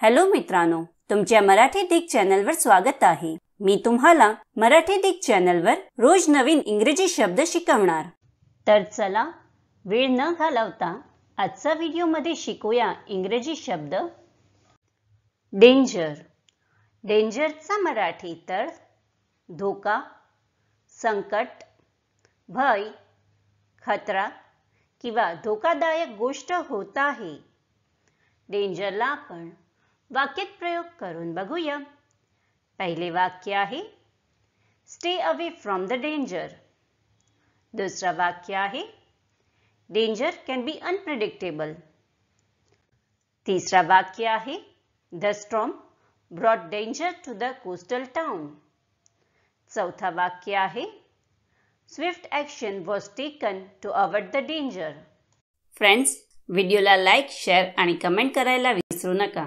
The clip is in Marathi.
हॅलो मित्रांनो तुमच्या मराठी दिग चॅनलवर स्वागत आहे. मी तुम्हाला मराठी दिग चॅनलवर रोज नवीन इंग्रजी शब्द शिकवणार. तर चला वेळ न घालवता आजचा व्हिडिओमध्ये शिकूया इंग्रजी शब्द. डेंजर डेंजरचा मराठी तर धोका संकट भय खतरा किंवा धोकादायक गोष्ट होत आहे. डेंजरला आपण वाक्यात प्रयोग करून बघूया. पहिले वाक्य आहे stay away from the danger दुसरा वाक्य आहे डेंजर कॅन बी अनप्रिडिक्टेबल तिसरा वाक्य आहे the storm brought danger to the coastal town चौथा वाक्य आहे swift action was taken to avoid the danger friends व्हिडिओला लाईक शेअर आणि कमेंट करायला विसरू नका.